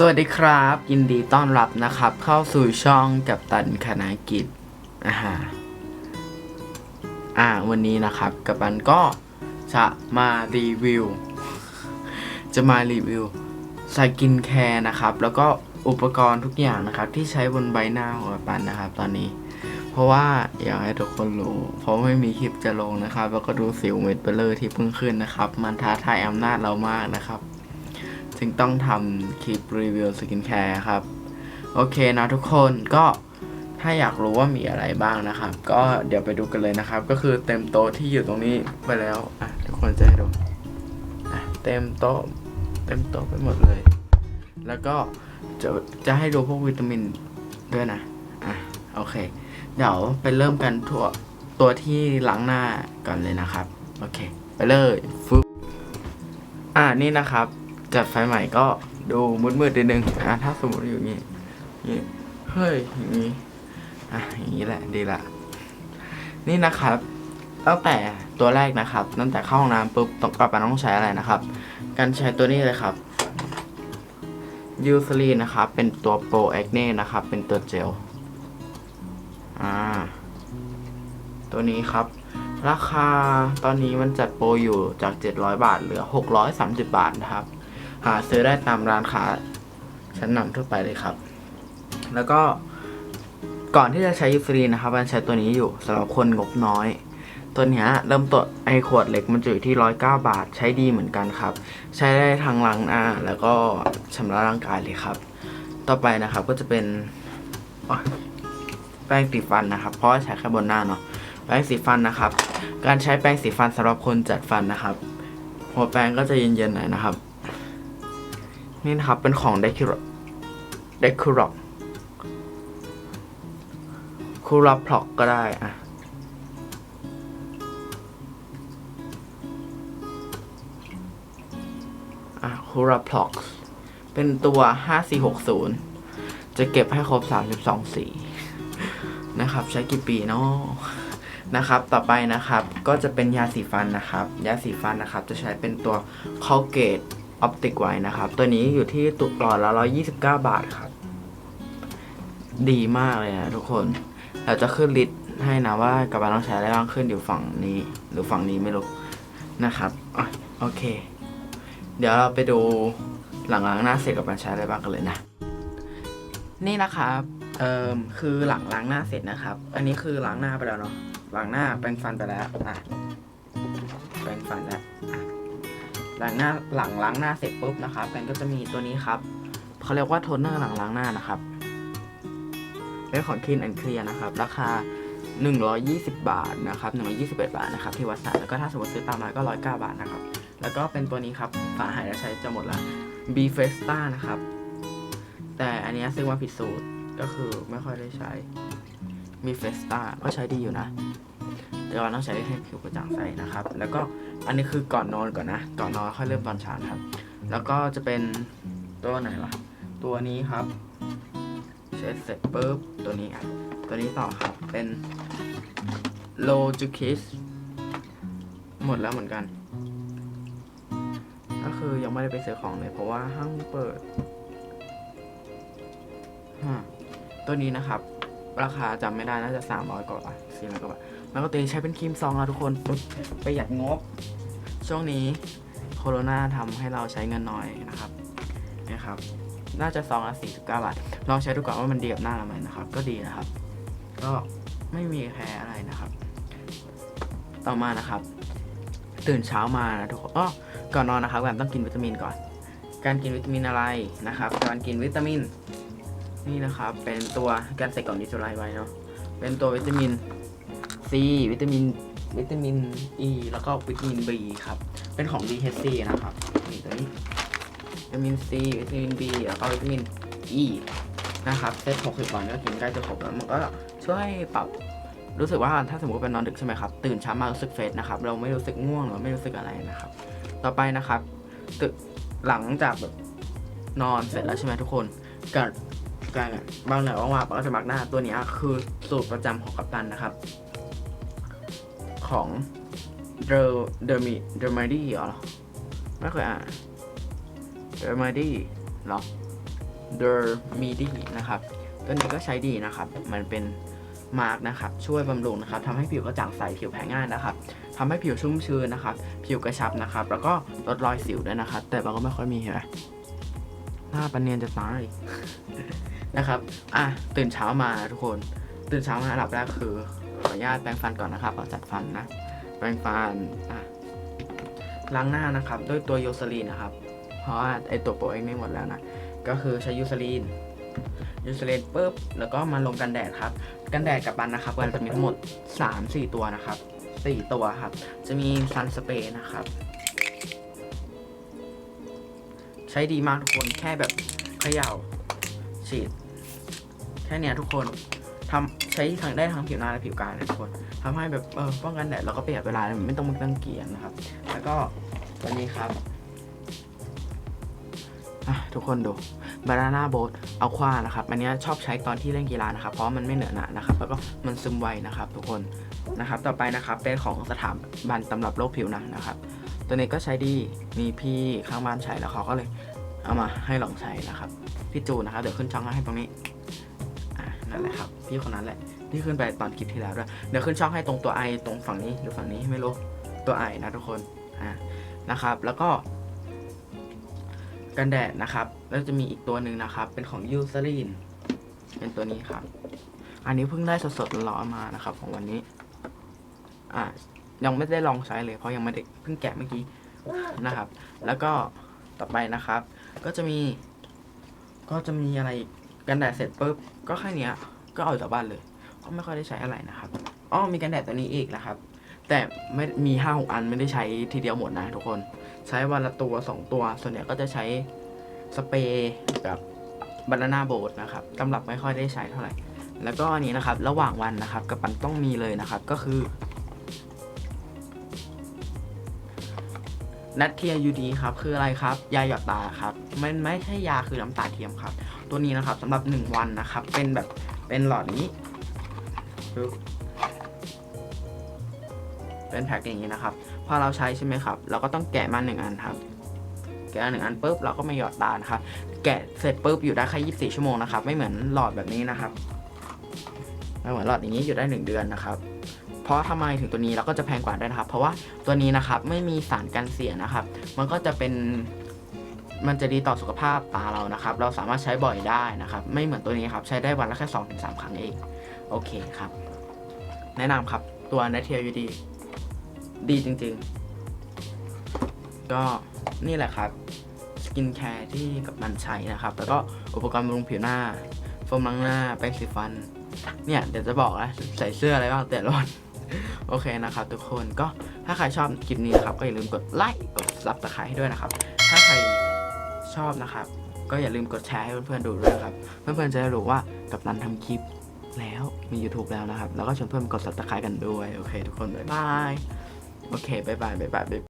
สวัสดีครับ ยินดีต้อนรับนะครับ เข้าสู่ช่องกับตันคณากิจอ่าฮะอ่า วันนี้นะครับ กับตันก็จะมารีวิว จะมารีวิวสกินแคร์นะครับ แล้วก็อุปกรณ์ทุกอย่างนะครับ ที่ใช้บนใบหน้าของกับตันนะครับ ตอนนี้ เพราะว่าอยากให้ทุกคนรู้ เพราะไม่มีคลิปจะลงนะครับ แล้วก็ดูสิวเม็ดเบลเลอร์ที่เพิ่งขึ้นนะครับ มันท้าทายอำนาจเรามากนะครับ จึงต้องทำคลิปรีวิวสกินแคร์ครับ โอเคนะทุกคนก็ถ้าอยากรู้ว่ามีอะไรบ้างนะครับ ก็เดี๋ยวไปดูกันเลยนะครับ ก็คือเต็มโต๊ะที่อยู่ตรงนี้ไปแล้วอะทุกคนจะให้ดูอะเต็มโต๊ะเต็มโต๊ะไปหมดเลย แล้วก็จะจะให้ดูพวกวิตามินด้วยนะอะโอเค เดี๋ยวไปเริ่มกันทั่วตัวที่ล้างหน้าก่อนเลยนะครับ โอเค ไปเลยฟึบอ่านี่นะครับ จัดไฟใหม่ก็ดูมืดๆนิดนึงอะถ้าสมมติอยู่งี้นี่เฮ้ยอย่างงี้อะอย่างงี้แหละดีละนี่นะครับ ตั้งแต่ตัวแรกนะครับ ตั้งแต่เข้าห้องน้ำปุ๊บต้องกลับไปต้องใช้อะไรนะครับ การใช้ตัวนี้เลยครับยูซลีนนะครับ เป็นตัวโปรแอคเน่นะครับ เป็นตัวเจลอ่าตัวนี้ครับ ราคาตอนนี้มันจัดโปรอยู่จาก 700 บาทเหลือ 630 บาทนะครับ หาซื้อได้ตามร้านค้าชั้นนำทั่วไปเลยครับ แล้วก็ก่อนที่จะใช้ยูฟรีนะครับมันใช้ตัวนี้อยู่สำหรับคนงบน้อย ตัวนี้เริ่มต้นไอขวดเล็กมันจะอยู่ที่109บาทใช้ดีเหมือนกันครับ ใช้ได้ทั้งล้างหน้าแล้วก็ชำระร่างกายเลยครับ ต่อไปนะครับก็จะเป็นแป้งสีฟันนะครับ เพราะใช้แค่บนหน้าเนาะแปรงสีฟันนะครับ การใช้แปรงสีฟันสำหรับคนจัดฟันนะครับ หัวแปรงก็จะเย็นๆหน่อยนะครับ นี่นะครับ เป็นของ d e c u r o d e c u r o p คูราพล็อกก็ได้อะอะคูราพล็อกเป็นตัว 5460 จะเก็บให้ครบ 32 สีนะครับ ใช้กี่ปีเนาะนะครับ ต่อไปนะครับ ก็จะเป็นยาสีฟันนะครับ ยาสีฟันนะครับ จะใช้เป็นตัว Colgate Optic White นะครับ ตัวนี้อยู่ที่ตุกหลอดละ129 บาทครับ ดีมากเลยนะทุกคน เราจะขึ้นลิสต์ให้นะว่ากับเราต้องใช้อะไรบ้างขึ้นอยู่ฝั่งนี้ หรือฝั่งนี้ไม่รู้นะครับอโอเค เดี๋ยวเราไปดูหลังล้างหน้าเสร็จกับการใช้อะไรบ้างกันเลยนะ นี่นะครับเอ่อคือหลังล้างหน้าเสร็จนะครับ อันนี้คือล้างหน้าไปแล้วเนาะล้างหน้าแปรงฟันไปแล้วอะแปรงฟันแล้ว อะล้างหน้าหลังล้างหน้าเสร็จปุ๊บนะครับแปรงก็จะมีตัวนี้ครับเขาเรียกว่าโทนเนอร์หลังล้างหน้านะครับเป็นของ Clean and Clear นะครับ ราคา 120 บาทนะครับ121 บาทนะครับที่วัดสันแล้วก็ถ้าสมมติซื้อตามร้านก็ 109 บาทนะครับ แล้วก็เป็นตัวนี้ครับฝาหายแล้วใช้จะหมดละ B Festa นะครับ แต่อันนี้ยซื้อมาผิดสูตรก็คือไม่ค่อยได้ใช้มีเฟสตาก็ใช้ดีอยู่นะ แต่ว่าต้องใช้ให้ผิวกระจ่างใสนะครับ แล้วก็อันนี้คือก่อนนอนก่อนนะ ก่อนนอนค่อยเริ่มตอนเช้านะครับ แล้วก็จะเป็นตัวไหนวะตัวนี้ครับเช็ดเสร็จปุ๊บตัวนี้อะตัวนี้ต่อครับเป็น l o j u k i s หมดแล้วเหมือนกัน ก็คือยังไม่ได้ไปซื้อของเลย เพราะว่าห้างเปิดฮะตัวนี้นะครับ ราคาจำไม่ได้น่าจะ300กว่าบาทสี่ร้อยกว่าบาท แล้วก็ตัวนี้ใช้เป็นครีมซองนะทุกคนอุ๊ยประหยัดงบ ช่วงนี้โคโรนาทำให้เราใช้เงินน้อยนะครับนะครับ น่าจะซองละ49 บาท ลองใช้ดูก่อนว่ามันดีกับหน้าเราไหมนะครับ ก็ดีนะครับ ก็ไม่มีแพ้อะไรนะครับ ต่อมานะครับ ตื่นเช้ามานะทุกคนอ้อก่อนนอนนะครับการต้องกินวิตามินก่อน การกินวิตามินอะไรนะครับ การกินวิตามิน นี่นะครับ เป็นตัวการใส่กล่องดิจิทัลไว้เนาะเป็นตัววิตามิน C วิตามินวิตามิน E แล้วก็วิตามิน B ครับ เป็นของ DHC นะครับนี่ตัวนี้วิตามิน C วิตามิน B แล้วก็วิตามิน E นะครับเซต60วันก็กินใกล้จะครบแล้วมันก็ช่วยปรับรู้สึกว่าถ้าสมมติเป็นนอนดึกใช่ไหมครับ ตื่นเช้ามารู้สึกเฟรชนะครับเราไม่รู้สึกง่วงหรือไม่รู้สึกอะไรนะครับ ต่อไปนะครับตึกหลังจากแบบนอนเสร็จแล้วใช่ไหมทุกคนกับการบางหน่อยว่างๆก็จะมักหน้าตัวนี้คือสูตรประจำของกัปตันนะครับ ของเดอเดอร์มิเดอร์มาดี้เหรอ ไม่เคยอ่านเดอร์มาดี้หรอเดอร์มีดี้นะครับ ตัวนี้ก็ใช้ดีนะครับ มันเป็นมาร์กนะครับ ช่วยบำรุงนะครับทำให้ผิวกระจ่างใส ผิวแพ้ง่ายนะครับทำให้ผิวชุ่มชื้นนะครับ ผิวกระชับนะครับ แล้วก็ลดรอยสิวด้วยนะครับ แต่มันก็ไม่ค่อยมีเห็นไหมหน้าปันเนียนจะตายนะครับ อะ ตื่นเช้ามาทุกคน ตื่นเช้ามาอันดับแรกคือ ขออนุญาตแปรงฟันก่อนนะครับก่อนจัดฟันนะ แปรงฟันอะล้างหน้านะครับด้วยตัวยูซาลีนนะครับ เพราะว่าไอตัวโปรเองไม่หมดแล้วนะ ก็คือใช้ยูซาลีนยูซาลีนปุ๊บแล้วก็มาลงกันแดดครับ กันแดดกับบันนะครับมันจะมีทั้งหมด 3-4 ตัวนะครับ 4 ตัวครับ จะมีซันสเปรย์นะครับ ใช้ดีมากทุกคนแค่แบบเขย่าฉีด แค่เนี้ยทุกคน ทำใช้ทั้งได้ทั้งผิวหน้าและผิวกายเลยทุกคนทำให้แบบเออป้องกันแดดแล้วก็ประหยัดเวลาไม่ต้องมาตั้งเกียนนะครับ แล้วก็ตัวนี้ครับทุกคนดูบานาน่าโบ๊ทเอาควานะครับ อันนี้ชอบใช้ตอนที่เล่นกีฬานะครับ เพราะมันไม่เหนอะหนะนะครับ แล้วก็มันซึมไวนะครับ ทุกคนนะครับ ต่อไปนะครับ เป็นของสถาบันตำรับโรคผิวหนังนะครับ ตัวนี้ก็ใช้ดี มีพี่ข้างบ้านใช้แล้วเขาก็เลย เอามาให้ลองใช้นะครับ พี่จูนะครับ เดี๋ยวขึ้นช่องให้ตรงนี้ นั่นแหละครับพี่คนนั้นแหละที่ขึ้นไปตอนคลิปที่แล้วด้วยเดี๋ยวขึ้นช่องให้ตรงตัวไอตรงฝั่งนี้หรือฝั่งนี้ไม่รู้ตัวไอนะทุกคนอ่านะครับ แล้วก็ กันแดดนะครับ แล้วจะมีอีกตัวหนึ่งนะครับ เป็นของยูซ r รีนเป็นตัวนี้ครับ อันนี้เพิ่งได้สดๆร้อนๆมานะครับ ของวันนี้อ่ายังไม่ได้ลองใช้เลย เพราะยังไม่ได้เพิ่งแกะเมื่อกี้นะครับ แล้วก็ต่อไปนะครับ ก็จะมี ก็จะมีอะไรอี กันแดดเสร็จปุ๊บก็แค่นี้ก็เอาจากบ้านเลยก็ไม่ค่อยได้ใช้อะไรนะครับอ๋อมีกันแดดตัวนี้อีกนะครับ แต่ไม่มีห้าหกอันไม่ได้ใช้ทีเดียวหมดนะทุกคน ใช้วันละตัวสองตัว ส่วนใหญ่ก็จะใช้สเปรย์กับบานาน่าโบดนะครับตำรับไม่ค่อยได้ใช้เท่าไหร่ แล้วก็อันนี้นะครับ ระหว่างวันนะครับกับปันต้องมีเลยนะครับ ก็คือนัดเทียยูดีครับ คืออะไรครับ ยาหยอดตาครับ มันไม่ใช่ยาคือน้ำตาเทียมครับ ตัวนี้นะครับสำหรับ 1 วันนะครับ เป็นแบบเป็นหลอดนี้ เป็นแพ็คอย่างนี้นะครับ พอเราใช้ใช่ไหมครับ เราก็ต้องแกะมาหนึ่งอันครับ แกะหนึ่งอันปุ๊บเราก็มาหยอดตานะครับ แกะเสร็จปุ๊บอยู่ได้แค่24ชั่วโมงนะครับ ไม่เหมือนหลอดแบบนี้นะครับไม่เหมือนหลอดอย่างนี้อยู่ได้ 1 เดือนนะครับ เพราะทำไมถึงตัวนี้เราก็จะแพงกว่าด้วยนะครับ เพราะว่าตัวนี้นะครับไม่มีสารกันเสียนะครับ มันก็จะเป็น มันจะดีต่อสุขภาพตาเรานะครับ เราสามารถใช้บ่อยได้นะครับ ไม่เหมือนตัวนี้ครับ ใช้ได้วันละแค่2อถึงสครั้งเอง โอเคครับ แนะนำครับตัวนัทเทียยูดี ดีจริงๆ ก็นี่แหละครับ สกินแคร์ที่กับมันใช้นะครับ แล้วก็อุปกรณ์บำรุงผิวหน้า โฟมล้างหน้า แปรงสีฟัน เนี่ย เดี๋ยวจะบอกนะใส่เสื้ออะไรบ้างแต่ละวันโอเคนะครับ ทุกคนก็ถ้าใครชอบคลิปนี้นะครับ ก็อย่าลืมกดไลค์กดซับสไครต์ให้ด้วยนะครับ ถ้าใคร ชอบนะครับ ก็อย่าลืมกดแชร์ให้เพื่อนๆดูด้วยครับ เพื่อนๆจะได้รู้ว่ากับนันทำคลิปแล้วมี YouTube แล้วนะครับ แล้วก็ชวนเพื่อนกด subscribe กันด้วย โอเค ทุกคน บ๊ายบาย โอเคบายบายบ๊ายบาย บ๊ายบาย